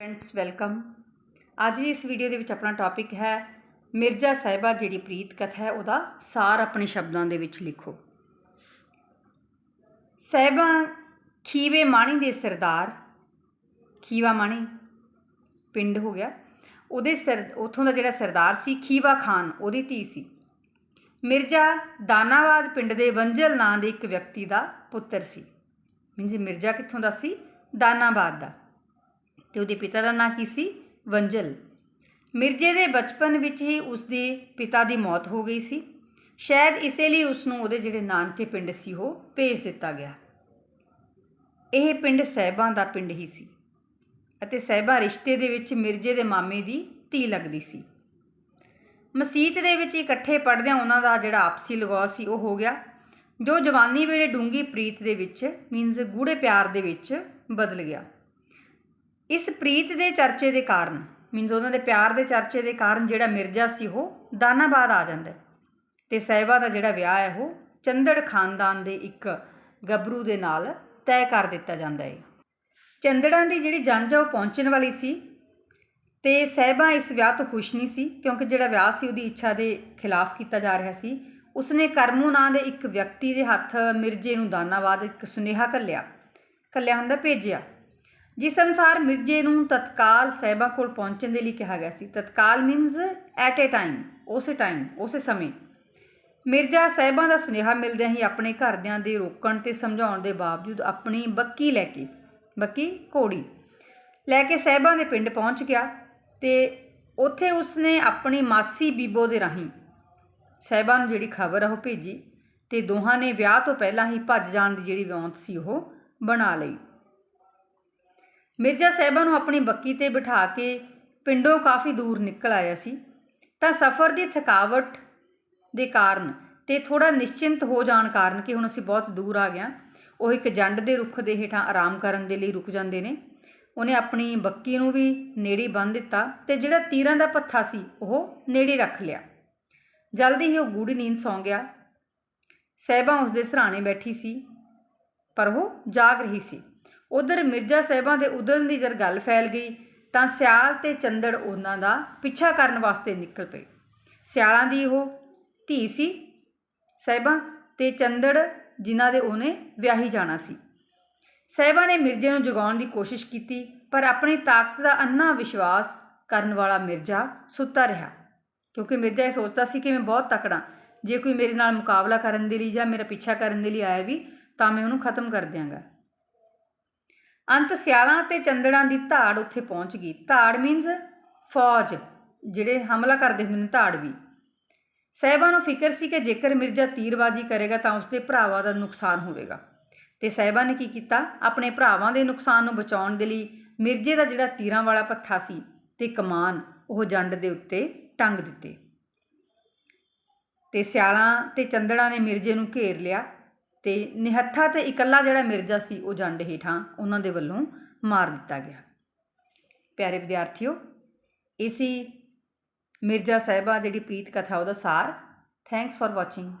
Friends welcome ਅੱਜ ਦੀ ਇਸ video ਦੇ ਵਿੱਚ ਆਪਣਾ ਟੌਪਿਕ ਹੈ ਮਿਰਜ਼ਾ ਸਾਹਿਬਾ ਜਿਹੜੀ ਪ੍ਰੀਤ ਕਥਾ ਹੈ, ਉਹਦਾ ਸਾਰ ਆਪਣੇ ਸ਼ਬਦਾਂ ਦੇ ਵਿੱਚ ਲਿਖੋ। ਸਾਹਿਬਾ ਖੀਵੇ ਮਾਣੀ ਦੇ ਸਰਦਾਰ, ਖੀਵਾ ਮਾਣੀ ਪਿੰਡ ਹੋ ਗਿਆ। ਉਹਦੇ ਸਰ, ਉਥੋਂ ਦਾ ਜਿਹੜਾ ਸਰਦਾਰ ਸੀ, ਖੀਵਾ ਖਾਨ, ਉਹਦੀ ਧੀ ਸੀ। ਮਿਰਜ਼ਾ ਦਾਨਾਬਾਦ ਪਿੰਡ ਦੇ ਵੰਜਲ ਨਾਂ ਦੇ ਇੱਕ ਵਿਅਕਤੀ ਦਾ ਪੁੱਤਰ ਸੀ। ਮੀਨਸ ਮਿਰਜ਼ਾ ਕਿੱਥੋਂ ਦਾ ਸੀ? ਦਾਨਾਬਾਦ ਦਾ। ਤੇ ਉਹਦੇ ਪਿਤਾ ਦਾ ਨਾਂ ਕੀ ਸੀ? ਵੰਜਲ। ਮਿਰਜ਼ੇ ਦੇ ਬਚਪਨ ਵਿੱਚ ਹੀ ਉਸ ਦੇ ਪਿਤਾ ਦੀ ਮੌਤ ਹੋ ਗਈ ਸੀ। ਸ਼ਾਇਦ ਇਸੇ ਲਈ ਉਸ ਨੂੰ ਉਹਦੇ ਜਿਹੜੇ ਨਾਨਕੇ ਪਿੰਡ ਸੀ, ਉਹ ਭੇਜ ਦਿੱਤਾ ਗਿਆ। ਇਹ ਪਿੰਡ ਸਹਿਬਾਂ ਦਾ ਪਿੰਡ ਹੀ ਸੀ ਅਤੇ ਸਹਿਬਾ ਰਿਸ਼ਤੇ ਦੇ ਵਿੱਚ ਮਿਰਜ਼ੇ ਦੇ ਮਾਮੇ ਦੀ ਧੀ ਲੱਗਦੀ ਸੀ। ਮਸੀਤ ਦੇ ਵਿੱਚ ਇਕੱਠੇ ਪੜ੍ਹਦਿਆਂ ਉਹਨਾਂ ਦਾ ਜਿਹੜਾ ਆਪਸੀ ਲਗਾਅ ਸੀ, ਉਹ ਹੋ ਗਿਆ। ਜੋ ਜਵਾਨੀ ਵੇਲੇ ਡੂੰਗੀ ਪ੍ਰੀਤ ਦੇ ਵਿੱਚ ਮੀਨਜ਼ ਗੂੜੇ ਪਿਆਰ ਦੇ ਵਿੱਚ ਬਦਲ ਗਿਆ। ਇਸ ਪ੍ਰੀਤ ਦੇ ਚਰਚੇ ਦੇ ਕਾਰਨ ਮੀਨਸ ਉਹਨਾਂ ਦੇ ਪਿਆਰ ਦੇ ਚਰਚੇ ਦੇ ਕਾਰਨ ਜਿਹੜਾ ਮਿਰਜ਼ਾ ਸੀ ਉਹ ਦਾਨਾਬਾਦ ਆ ਜਾਂਦਾ ਹੈ। ਤੇ ਸਹਿਬਾ ਦਾ ਜਿਹੜਾ ਵਿਆਹ ਹੈ ਉਹ ਚੰਦੜ ਖਾਨਦਾਨ ਦੇ ਇੱਕ ਗੱਭਰੂ ਦੇ ਨਾਲ ਤੈਅ ਕਰ ਦਿੱਤਾ ਜਾਂਦਾ ਹੈ। ਚੰਦੜਾਂ ਦੀ ਜਿਹੜੀ ਜੰਜ ਆ ਉਹ ਪਹੁੰਚਣ ਵਾਲੀ ਸੀ ਤੇ ਸਹਿਬਾ ਇਸ ਵਿਆਹ ਤੋਂ ਖੁਸ਼ ਨਹੀਂ ਸੀ ਕਿਉਂਕਿ ਜਿਹੜਾ ਵਿਆਹ ਸੀ ਉਹਦੀ ਇੱਛਾ ਦੇ ਖਿਲਾਫ ਕੀਤਾ ਜਾ ਰਿਹਾ ਸੀ। ਉਸਨੇ ਕਰਮੂ ਨਾਂ ਦੇ ਇੱਕ ਵਿਅਕਤੀ ਦੇ ਹੱਥ ਮਿਰਜ਼ੇ ਨੂੰ ਦਾਨਾਬਾਦ ਇੱਕ ਸੁਨੇਹਾ ਘੱਲਿਆ। ਘੱਲਿਆ ਹੁੰਦਾ ਭੇਜਿਆ। ਜਿਸ ਅਨੁਸਾਰ ਮਿਰਜ਼ੇ ਨੂੰ ਤਤਕਾਲ ਸਹਿਬਾ ਕੋਲ ਪਹੁੰਚਣ ਦੇ ਲਈ ਕਿਹਾ ਗਿਆ ਸੀ। ਤਤਕਾਲ ਮੀਨਸ ਐਟ ਅ ਟਾਈਮ ਉਸੇ ਟਾਈਮ ਉਸੇ ਸਮੇਂ। ਮਿਰਜ਼ਾ ਸਹਿਬਾ ਦਾ ਸੁਨੇਹਾ ਮਿਲਦਿਆਂ ਹੀ ਆਪਣੇ ਘਰਦਿਆਂ ਦੇ ਰੋਕਣ ਤੇ ਸਮਝਾਉਣ ਦੇ ਬਾਵਜੂਦ ਆਪਣੀ ਬੱਕੀ ਲੈ ਕੇ, ਬੱਕੀ ਘੋੜੀ ਲੈ ਕੇ ਸਹਿਬਾ ਦੇ ਪਿੰਡ ਪਹੁੰਚ ਗਿਆ ਤੇ ਉੱਥੇ ਉਸਨੇ ਆਪਣੀ ਮਾਸੀ ਬੀਬੋ ਦੇ ਰਾਹੀਂ ਸਹਿਬਾ ਨੂੰ ਜਿਹੜੀ ਖਬਰ ਆ ਉਹ ਭੇਜੀ ਤੇ ਦੋਹਾਂ ਨੇ ਵਿਆਹ ਤੋਂ ਪਹਿਲਾਂ ਹੀ ਭੱਜ ਜਾਣ ਦੀ ਜਿਹੜੀ ਵਿਉਂਤ ਸੀ ਉਹ ਬਣਾ ਲਈ। ਮਿਰਜ਼ਾ ਸਾਹਿਬਾ ਨੂੰ ਆਪਣੀ ਬੱਕੀ ਤੇ ਬਿਠਾ ਕੇ ਪਿੰਡੋਂ ਕਾਫੀ ਦੂਰ ਨਿਕਲ ਆਇਆ ਸੀ, ਤਾਂ ਸਫ਼ਰ ਦੀ ਥਕਾਵਟ ਦੇ ਕਾਰਨ ਤੇ ਥੋੜਾ ਨਿਸ਼ਚਿੰਤ ਹੋ ਜਾਣ ਕਾਰਨ ਕਿ ਹੁਣ ਅਸੀਂ ਬਹੁਤ ਦੂਰ ਆ ਗਏ ਉਹ ਇੱਕ ਜੰਡ ਦੇ ਰੁੱਖ ਦੇ ਹੇਠਾਂ ਆਰਾਮ ਕਰਨ ਦੇ ਲਈ ਰੁਕ ਜਾਂਦੇ ਨੇ। ਉਹਨੇ ਆਪਣੀ ਬੱਕੀ ਨੂੰ ਵੀ ਨੇੜੇ ਬੰਨ੍ਹ ਦਿੱਤਾ ਤੇ ਜਿਹੜਾ ਤੀਰਾਂ ਦਾ ਪੱਥਾ ਸੀ, ਉਹ ਨੇੜੇ ਰੱਖ ਲਿਆ। ਜਲਦੀ ਹੀ ਉਹ ਗੂੜੀ ਨੀਂਦ ਸੌਂ ਗਿਆ। ਸਹਿਬਾ ਉਸ ਦੇ ਸਰਾਣੇ ਬੈਠੀ ਸੀ, ਪਰ ਉਹ ਜਾਗ ਰਹੀ ਸੀ। ਉਧਰ ਮਿਰਜ਼ਾ ਸਾਹਿਬਾਂ ਦੇ ਉਦਲ ਦੀ ਜਦ ਗੱਲ ਫੈਲ ਗਈ, ਤਾਂ ਸਿਆਲ ਤੇ ਚੰਦੜ ਉਹਨਾਂ ਦਾ ਪਿੱਛਾ ਕਰਨ ਵਾਸਤੇ ਨਿਕਲ ਪਏ। ਸਿਆਲਾਂ ਦੀ ਉਹ ਧੀ ਸੀ ਸਾਹਿਬਾਂ ਤੇ ਚੰਦੜ ਜਿਨ੍ਹਾਂ ਦੇ ਉਹਨੇ ਵਿਆਹੀ ਜਾਣਾ ਸੀ। ਸਾਹਿਬਾਂ ਨੇ ਮਿਰਜ਼ੇ ਨੂੰ ਜਗਾਉਣ ਦੀ ਕੋਸ਼ਿਸ਼ ਕੀਤੀ, ਪਰ ਆਪਣੀ ਤਾਕਤ ਦਾ ਅੰਨਾ ਵਿਸ਼ਵਾਸ ਕਰਨ ਵਾਲਾ ਮਿਰਜ਼ਾ ਸੁੱਤਾ ਰਿਹਾ। ਕਿਉਂਕਿ ਮਿਰਜ਼ਾ ਇਹ ਸੋਚਦਾ ਸੀ ਕਿ ਮੈਂ ਬਹੁਤ ਤਕੜਾ, ਜੇ ਕੋਈ ਮੇਰੇ ਨਾਲ ਮੁਕਾਬਲਾ ਕਰਨ ਦੇ ਲਈ ਜਾਂ ਮੇਰਾ ਪਿੱਛਾ ਕਰਨ ਦੇ ਲਈ ਆਇਆ ਵੀ, ਤਾਂ ਮੈਂ ਉਹਨੂੰ ਖਤਮ ਕਰ ਦਿਆਂਗਾ। ਅੰਤ ਸਿਆਲਾਂ ਤੇ ਚੰਦੜਾਂ ਦੀ ਧਾੜ ਉੱਥੇ ਪਹੁੰਚ ਗਈ। ਧਾੜ ਮੀਨਸ ਫੌਜ, ਜਿਹੜੇ ਹਮਲਾ ਕਰਦੇ ਹੁੰਦੇ ਨੇ ਧਾੜ ਵੀ। ਸਹਿਬਾ ਨੂੰ ਫਿਕਰ ਸੀ ਕਿ ਜੇਕਰ ਮਿਰਜ਼ਾ ਤੀਰਬਾਜ਼ੀ ਕਰੇਗਾ ਤਾਂ ਉਸਦੇ ਭਰਾਵਾਂ ਦਾ ਨੁਕਸਾਨ ਹੋਵੇਗਾ। ਤੇ ਸਹਿਬਾ ਨੇ ਕੀ ਕੀਤਾ? ਆਪਣੇ ਭਰਾਵਾਂ ਦੇ ਨੁਕਸਾਨ ਨੂੰ ਬਚਾਉਣ ਦੇ ਲਈ ਮਿਰਜ਼ੇ ਦਾ ਜਿਹੜਾ ਤੀਰਾਂ ਵਾਲਾ ਪੱਥਾ ਸੀ ਤੇ ਕਮਾਨ, ਉਹ ਜੰਡ ਦੇ ਉੱਤੇ ਟੰਗ ਦਿੱਤੇ। ਤੇ ਸਿਆਲਾਂ ਤੇ ਚੰਦੜਾਂ ਨੇ ਮਿਰਜ਼ੇ ਨੂੰ ਘੇਰ ਲਿਆ। ਅਤੇ ਨਿਹੱਥਾ ਅਤੇ ਇਕੱਲਾ ਜਿਹੜਾ ਮਿਰਜ਼ਾ ਸੀ, ਉਹ ਜੰਡ ਹੇਠਾਂ ਉਹਨਾਂ ਦੇ ਵੱਲੋਂ ਮਾਰ ਦਿੱਤਾ ਗਿਆ। ਪਿਆਰੇ ਵਿਦਿਆਰਥੀਓ, ਇਹ ਸੀ ਮਿਰਜ਼ਾ ਸਾਹਿਬਾ, ਜਿਹੜੀ ਪ੍ਰੀਤ ਕਥਾ ਉਹਦਾ ਸਾਰ। Thanks for watching